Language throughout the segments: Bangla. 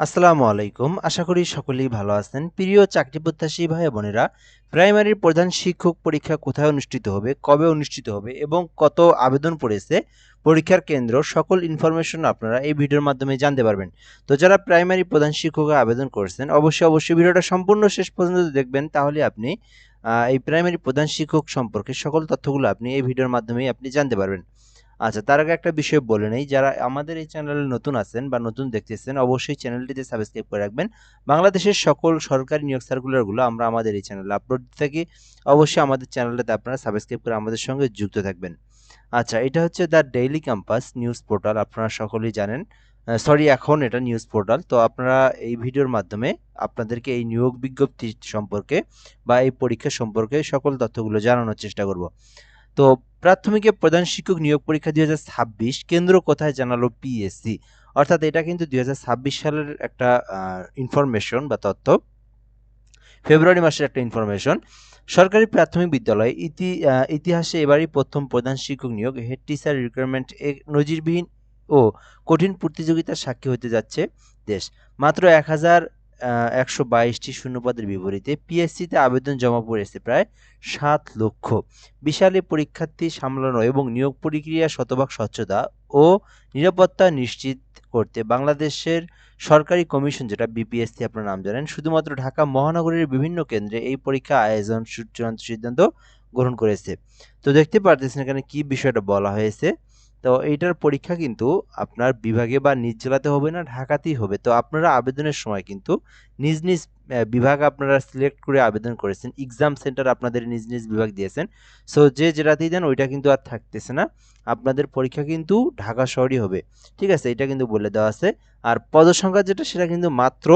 আসসালামু আলাইকুম। আশা করি সকলেই ভালো আছেন। প্রিয় চাকরি প্রত্যাশী ভাই বোনেরা, প্রাইমারির প্রধান শিক্ষক পরীক্ষা কোথায় অনুষ্ঠিত হবে, কবে অনুষ্ঠিত হবে এবং কত আবেদন পড়েছে, পরীক্ষার কেন্দ্র, সকল ইনফরমেশন আপনারা এই ভিডিওর মাধ্যমে জানতে পারবেন। তো যারা প্রাইমারি প্রধান শিক্ষকে আবেদন করেছেন, অবশ্যই অবশ্যই ভিডিওটা সম্পূর্ণ শেষ পর্যন্ত দেখবেন। তাহলে আপনি এই প্রাইমারি প্রধান শিক্ষক সম্পর্কে সকল তথ্যগুলো আপনি এই ভিডিওর মাধ্যমেই আপনি জানতে পারবেন। আচ্ছা তার আগে একটা বিষয় বলে নেই। যারা আমাদের এই চ্যানেলে নতুন আছেন বা নতুন দেখতেছেন, অবশ্যই চ্যানেলটিতে সাবস্ক্রাইব করে রাখবেন। বাংলাদেশের সকল সরকারি নিয়োগ সার্কুলারগুলো আমরা আমাদের এই চ্যানেলে আপলোড দিতে থাকি। অবশ্যই আমাদের চ্যানেলটাতে আপনারা সাবস্ক্রাইব করে আমাদের সঙ্গে যুক্ত থাকবেন। আচ্ছা এটা হচ্ছে the daily campus news portal. আপনারা সকলেই জানেন সরি, এখন এটা নিউজ পোর্টাল। তো আপনারা এই ভিডিওর মাধ্যমে আপনাদেরকে এই নিয়োগ বিজ্ঞপ্তি সম্পর্কে বা এই পরীক্ষা সম্পর্কে সকল তথ্যগুলো জানানোর চেষ্টা করব। তো প্রাথমিকে প্রধান শিক্ষক নিয়োগ পরীক্ষা দু হাজার ছাব্বিশ, কেন্দ্র কোথায় জানালো পিএসসি অর্থাৎ এটা কিন্তু দুই হাজার ছাব্বিশ সালের একটা ইনফরমেশন বা তথ্য। ফেব্রুয়ারি মাসের একটা ইনফরমেশন সরকারি প্রাথমিক বিদ্যালয়ে ইতি ইতিহাসে এবারই প্রথম প্রধান শিক্ষক নিয়োগ। হেড টিচার রিক্রুটমেন্ট নজিরবিহীন ও কঠিন প্রতিযোগিতার সাক্ষী হতে যাচ্ছে দেশ। মাত্র এক হাজার একশো বাইশটি শূন্যপদের বিপরীতে পিএসসিতে আবেদন জমা পড়েছে প্রায় সাত লক্ষ। বিশাল পরীক্ষার্থী সামলানো এবং নিয়োগ প্রক্রিয়া শতভাগ স্বচ্ছতা ও নিরাপত্তা নিশ্চিত করতে বাংলাদেশের সরকারি কমিশন, যেটা বিপিএসসি আপনার নাম জানেন, শুধুমাত্র ঢাকা মহানগরীর বিভিন্ন কেন্দ্রে এই পরীক্ষা আয়োজন চূড়ান্ত সিদ্ধান্ত গ্রহণ করেছে। তো দেখতে পারতেছেন এখানে কি বিষয়টা বলা হয়েছে। তো এইটার পরীক্ষা কিন্তু আপনার বিভাগে বা নিজ জেলাতে হবে না, ঢাকাতেই হবে। তো আপনারা আবেদনের সময় কিন্তু নিজ নিজ বিভাগ আপনারা সিলেক্ট করে আবেদন করেছেন। এক্সাম সেন্টার আপনাদের নিজ নিজ বিভাগ দিয়েছেন। সো যে জেলাতেই দেন ওইটা কিন্তু আর থাকতেছে না। আপনাদের পরীক্ষা কিন্তু ঢাকা শহরই হবে। ঠিক আছে, এটা কিন্তু বলে দেওয়া আছে। আর পদসংখ্যা যেটা, সেটা কিন্তু মাত্র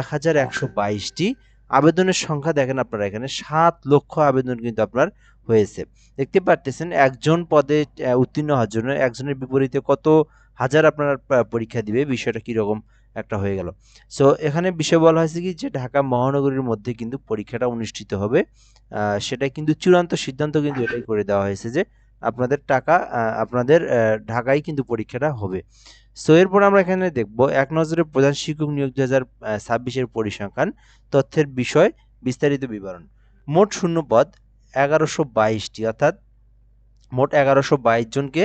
এক হাজার একশো বাইশটি। আবেদনের সংখ্যা দেখেন আপনারা এখানে, সাত লক্ষ আবেদন কিন্তু আপনার হয়েছে। দেখতে পারতেছেন, একজন পদে উত্তীর্ণ হওয়ার জন্য একজনের বিপরীতে কত হাজার আপনার পরীক্ষা দিবে, বিষয়টা কীরকম একটা হয়ে গেল। সো এখানে বিষয় বলা হয়েছে কি, যে ঢাকা মহানগরীর মধ্যে কিন্তু পরীক্ষাটা অনুষ্ঠিত হবে। সেটা কিন্তু চূড়ান্ত সিদ্ধান্ত কিন্তু এটাই করে দেওয়া হয়েছে যে আপনাদের টাকা আপনাদের ঢাকায় কিন্তু পরীক্ষাটা হবে। সো এরপর আমরা এখানে দেখব, এক নজরে প্রধান শিক্ষক নিয়োগ দু হাজার ছাব্বিশের পরিসংখ্যান, তথ্যের বিষয়, বিস্তারিত বিবরণ। মোট শূন্য পদ এগারোশো বাইশটি, অর্থাৎ মোট এগারোশো বাইশ জনকে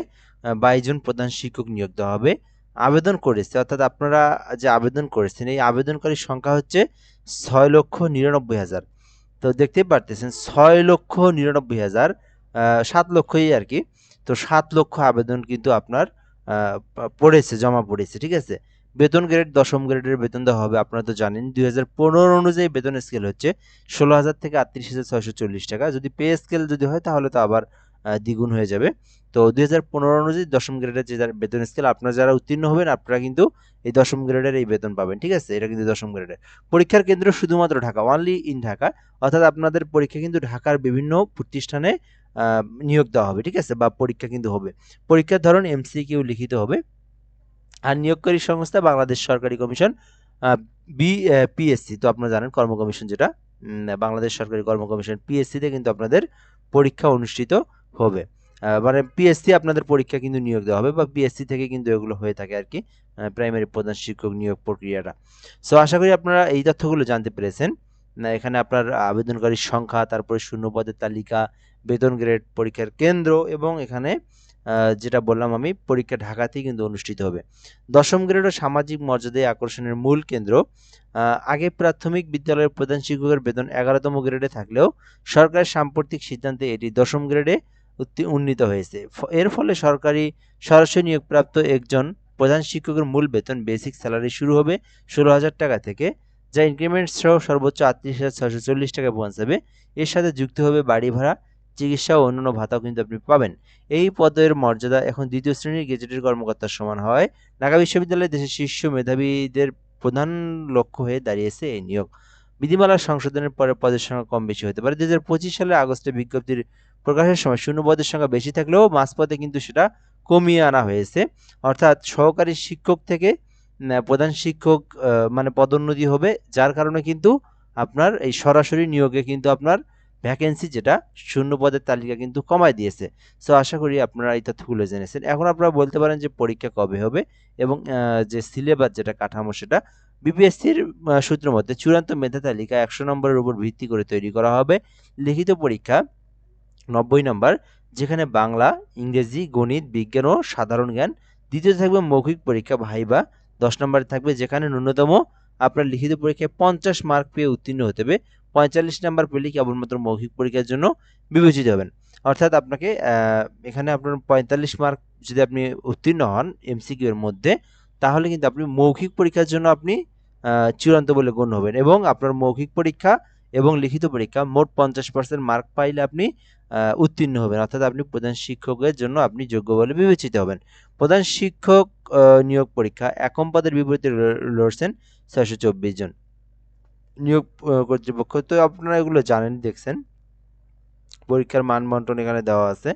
বাইশ জন প্রধান শিক্ষক নিয়োগ দেওয়া হবে। আবেদন করেছে, অর্থাৎ আপনারা যে আবেদন করেছেন, এই আবেদনকারীর সংখ্যা হচ্ছে ছয় লক্ষ নিরানব্বই হাজার। তো দেখতেই পারতেছেন, ছয় লক্ষ নিরানব্বই হাজার সাত লক্ষই আর কি। তো সাত লক্ষ আবেদন কিন্তু আপনার পড়েছে, জমা পড়েছে, ঠিক আছে? বেতন গ্রেড দশম গ্রেডের বেতন দেওয়া হবে, আপনারা তো জানেন। দুই হাজার পনেরো অনুযায়ী বেতন স্কেল হচ্ছে ষোলো হাজার থেকে আটত্রিশ হাজার ছয়শো চল্লিশ টাকা। যদি পে স্কেল যদি হয়, তাহলে তো আবার দ্বিগুণ হয়ে যাবে। তো দুই হাজার পনেরো অনুযায়ী দশম গ্রেডের যে বেতন স্কেল আপনারা যারা উত্তীর্ণ হবেন, আপনারা কিন্তু এই দশম গ্রেডের এই বেতন পাবেন, ঠিক আছে? এটা কিন্তু দশম গ্রেডের পরীক্ষার কেন্দ্র শুধুমাত্র ঢাকা অনলি ইন ঢাকা। অর্থাৎ আপনাদের পরীক্ষা কিন্তু ঢাকার বিভিন্ন প্রতিষ্ঠানে নিয়োগ দেওয়া হবে, ঠিক আছে? বা পরীক্ষা কিন্তু হবে। পরীক্ষার ধরন এমসিকিউ লিখিত হবে। আর নিয়োগকারী সংস্থা বাংলাদেশ সরকারি কমিশন বি পিএসসি তো আপনারা জানেন কর্ম কমিশন যেটা বাংলাদেশ সরকারি কর্ম কমিশন পিএসসিতে কিন্তু আপনাদের পরীক্ষা অনুষ্ঠিত হবে। মানে পিএসসি আপনাদের পরীক্ষা কিন্তু নিয়োগ দেওয়া হবে বা পিএসসি থেকে কিন্তু এগুলো হয়ে থাকে আর কি প্রাইমারি প্রধান শিক্ষক নিয়োগ প্রক্রিয়াটা। সো আশা করি আপনারা এই তথ্যগুলো জানতে পেরেছেন। এখানে আপনার আবেদনকারীর সংখ্যা, তারপরে শূন্য পদের তালিকা, বেতন গ্রেড, পরীক্ষার কেন্দ্র এবং এখানে যেটা বললাম আমি, পরীক্ষা ঢাকাতেই কিন্তু অনুষ্ঠিত হবে। দশম গ্রেড ও সামাজিক মর্যাদায় আকর্ষণের মূল কেন্দ্র। আগে প্রাথমিক বিদ্যালয়ের প্রধান শিক্ষকের বেতন এগারোতম গ্রেডে থাকলেও সরকারের সাম্প্রতিক সিদ্ধান্তে এটি দশম গ্রেডে উন্নীত হয়েছে। এর ফলে সরকারি সরাসরি নিয়োগপ্রাপ্ত একজন প্রধান শিক্ষকের মূল বেতন বেসিক স্যালারি শুরু হবে ষোলো হাজার টাকা থেকে, যা ইনক্রিমেন্ট সহ সর্বোচ্চ আটত্রিশ হাজার ছশো চল্লিশ টাকা পৌঁছাবে। এর সাথে যুক্ত হবে বাড়ি ভাড়া চিকিৎসা ও অন্যান্য ভাতাও কিন্তু আপনি পাবেন। এই পদের মর্যাদা এখন দ্বিতীয় শ্রেণির গেজেটের কর্মকর্তার সমান হয়। ঢাকা বিশ্ববিদ্যালয়ে দেশের শীর্ষ মেধাবীদের প্রধান লক্ষ্য হয়ে দাঁড়িয়েছে এই নিয়োগ। বিধিমালা সংশোধনের পরে পদের সংখ্যা কম বেশি হতে পারে। দু হাজার পঁচিশ সালে আগস্টে বিজ্ঞপ্তির প্রকাশের সময় শূন্য পদের সংখ্যা বেশি থাকলেও মাঝপথে কিন্তু সেটা কমিয়ে আনা হয়েছে। অর্থাৎ সহকারী শিক্ষক থেকে প্রধান শিক্ষক মানে পদোন্নতি হবে, যার কারণে কিন্তু আপনার এই সরাসরি নিয়োগে কিন্তু আপনার ভ্যাকেন্সি যেটা শূন্য পদের তালিকা কিন্তু কমায় দিয়েছে। সো আশা করি আপনারা এই তথ্যগুলো জেনেছেন। এখন আপনারা বলতে পারেন যে পরীক্ষা কবে হবে এবং যে সিলেবাস যেটা কাঠামো সেটা বিপিএসসির সূত্র মতে চূড়ান্ত মেধা তালিকা একশো নম্বরের উপর ভিত্তি করে তৈরি করা হবে। লিখিত পরীক্ষা নব্বই নম্বর, যেখানে বাংলা, ইংরেজি, গণিত, বিজ্ঞান ও সাধারণ জ্ঞান। দ্বিতীয় থাকবে মৌখিক পরীক্ষা ভাইবা। দশ নম্বরে থাকবে যেখানে ন্যূনতম আপনার লিখিত পরীক্ষায় পঞ্চাশ মার্ক পেয়ে উত্তীর্ণ হতে হবে। পঁয়তাল্লিশ নাম্বার পেলে কেবলমাত্র মৌখিক পরীক্ষার জন্য বিবেচিত হবেন? অর্থাৎ আপনাকে এখানে আপনার পঁয়তাল্লিশ মার্ক যদি আপনি উত্তীর্ণ হন এমসিকিউ এর মধ্যে, তাহলে কিন্তু আপনি মৌখিক পরীক্ষার জন্য আপনি চূড়ান্ত বলে গণ্য হবেন। এবং আপনার মৌখিক পরীক্ষা এবং লিখিত পরীক্ষা মোট পঞ্চাশ পার্সেন্ট মার্ক পাইলে আপনি উত্তীর্ণ হবেন। অর্থাৎ আপনি প্রধান শিক্ষকের জন্য আপনি যোগ্য বলে বিবেচিত হবেন। প্রধান শিক্ষক নিয়োগ পরীক্ষা একম পদের বিপরীতে লড়ছেন ছয়শো চব্বিশ জন। নিয়োগ কর্তৃপক্ষ। তো আপনারা এগুলো জানেন, দেখছেন। পরীক্ষার মান বন্টন এখানে দেওয়া আছে।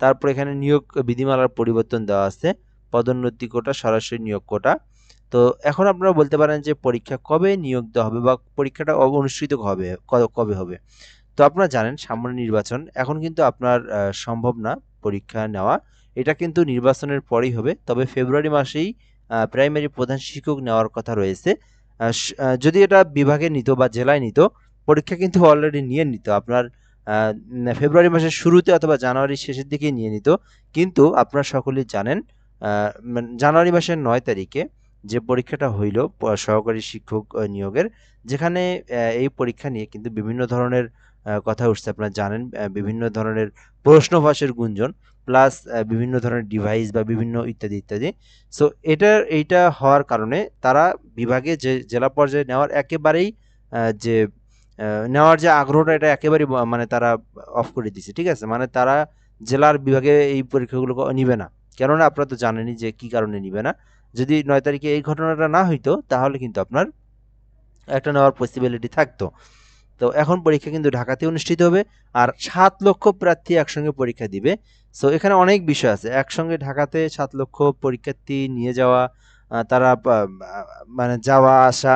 তারপর এখানে নিয়োগ বিধিমালার পরিবর্তন দেওয়া আছে। পদোন্নতি কোটা, সরাসরি নিয়োগ কোটা। তো এখন আপনারা বলতে পারেন যে পরীক্ষা কবে নিয়োগ দেওয়া হবে বা পরীক্ষাটা অনুষ্ঠিত হবে কবে হবে? তো আপনারা জানেন, সামনে নির্বাচন। এখন কিন্তু আপনার সম্ভব না পরীক্ষা নেওয়া। এটা কিন্তু নির্বাচনের পরেই হবে। তবে ফেব্রুয়ারি মাসেই প্রাইমারি প্রধান শিক্ষক নেওয়ার কথা রয়েছে। যদি এটা বিভাগে নিত বা জেলায় নিত, পরীক্ষা কিন্তু অলরেডি নিয়ে নিত। আপনার ফেব্রুয়ারি মাসের শুরুতে অথবা জানুয়ারির শেষের দিকে নিয়ে নিত। কিন্তু আপনারা সকলেই জানেন মানে জানুয়ারি মাসের নয় তারিখে যে পরীক্ষাটা হইল সহকারী শিক্ষক নিয়োগের, যেখানে এই পরীক্ষা নিয়ে কিন্তু বিভিন্ন ধরনের কথা উঠছে। আপনারা জানেন বিভিন্ন ধরনের প্রশ্ন ফাঁসের গুঞ্জন। প্লাস বিভিন্ন ধরনের ডিভাইস বা বিভিন্ন ইত্যাদি ইত্যাদি। সো এটার, এইটা হওয়ার কারণে তারা বিভাগে যে, জেলা পর্যায়ে নেওয়ার একেবারেই যে নেওয়ার যে আগ্রহটা, এটা একেবারেই মানে তারা অফ করে দিছে ঠিক আছে? মানে তারা জেলার বিভাগে এই পরীক্ষাগুলো নিবে না। কেননা আপনারা তো জানেনই যে কি কারণে নিবে না। যদি নয় তারিখে এই ঘটনাটা না হইতো, তাহলে কিন্তু আপনার একটা নেওয়ার পসিবিলিটি থাকতো। তো এখন পরীক্ষা কিন্তু ঢাকাতে অনুষ্ঠিত হবে আর সাত লক্ষ প্রার্থী একসঙ্গে পরীক্ষা দিবে। সো এখানে অনেক বিষয় আছে। একসঙ্গে ঢাকাতে সাত লক্ষ পরীক্ষার্থী নিয়ে যাওয়া তারা মানে যাওয়া, আসা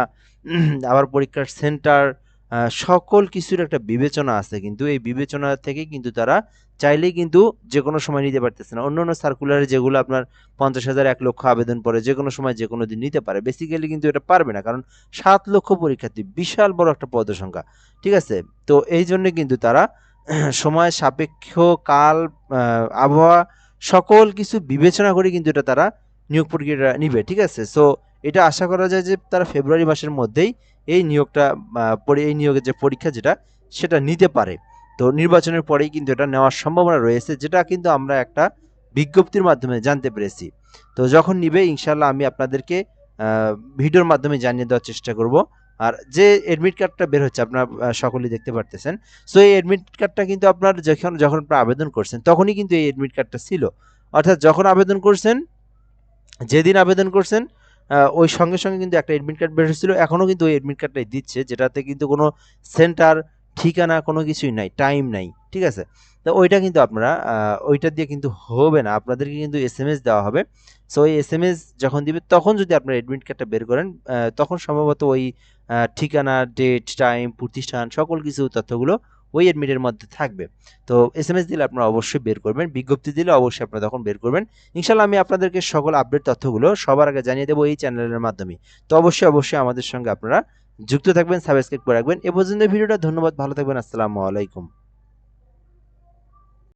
আবার পরীক্ষার সেন্টার সকল কিছুর একটা বিবেচনা আছে, কিন্তু এই বিবেচনা থেকে কিন্তু তারা চাইলেই কিন্তু যে কোনো সময় নিতে পারতেছে না। অন্য অন্য সার্কুলারে যেগুলো আপনার পঞ্চাশ হাজার, এক লক্ষ আবেদন পরে যে কোনো সময় যে কোনো দিন নিতে পারে বেসিক্যালি কিন্তু এটা পারবে না, কারণ সাত লক্ষ পরীক্ষার্থী, বিশাল বড় একটা পদসংখ্যা, ঠিক আছে? তো এই জন্য কিন্তু তারা সময় সাপেক্ষ, কাল আবহাওয়া, সকল কিছু বিবেচনা করে কিন্তু এটা তারা নিয়োগ প্রক্রিয়াটা নিবে, ঠিক আছে? সো এটা আশা করা যায় যে তারা ফেব্রুয়ারি মাসের মধ্যেই এই নিয়োগটা এই নিয়োগের যে পরীক্ষা যেটা, সেটা নিতে পারে। তো নির্বাচনের পরেই কিন্তু এটা নেওয়ার সম্ভাবনা রয়েছে, যেটা কিন্তু আমরা একটা বিজ্ঞপ্তির মাধ্যমে জানতে পেরেছি। তো যখন নিবে ইনশাল্লাহ আমি আপনাদেরকে ভিডিওর মাধ্যমে জানিয়ে দেওয়ার চেষ্টা করব। আর যে অ্যাডমিট কার্ডটা বের হচ্ছে, আপনার সকলেই দেখতে পারতেছেন। সো এই অ্যাডমিট কার্ডটা কিন্তু আপনার যখন যখন আপনারা আবেদন করছেন, তখনই কিন্তু এই অ্যাডমিট কার্ডটা ছিল। অর্থাৎ যখন আবেদন করছেন, যেদিন আবেদন করছেন ওই সঙ্গে সঙ্গে কিন্তু একটা এডমিট কার্ড বের হয়েছিল। এখনও কিন্তু ওই এডমিট কার্ডটাই দিচ্ছে, যেটাতে কিন্তু কোনো সেন্টার ঠিকানা কোনো কিছুই নাই টাইম নাই, ঠিক আছে? তো ওইটা কিন্তু আপনারা ওইটা দিয়ে কিন্তু হবে না। আপনাদেরকে কিন্তু এস এম এস দেওয়া হবে। সো ওই এস এম এস যখন দিবে, তখন যদি আপনার এডমিট কার্ডটা বের করেন তখন সম্ভবত ওই ঠিকানা ডেট টাইম প্রতিষ্ঠান, সকল কিছু তথ্যগুলো ওই অ্যাডমিটের মধ্যে থাকবে। তো এস এম এস দিলে আপনারা অবশ্যই বের করবেন, বিজ্ঞপ্তি দিলে অবশ্যই আপনারা তখন বের করবেন। ইনশাল্লাহ আমি আপনাদেরকে সকল আপডেট তথ্যগুলো সবার আগে জানিয়ে দেবো এই চ্যানেলের মাধ্যমে। তো অবশ্যই অবশ্যই আমাদের সঙ্গে আপনারা যুক্ত থাকবেন সাবস্ক্রাইব করে রাখবেন। এ পর্যন্ত ভিডিওটা ধন্যবাদ, ভালো থাকবেন, আসসালামু আলাইকুম।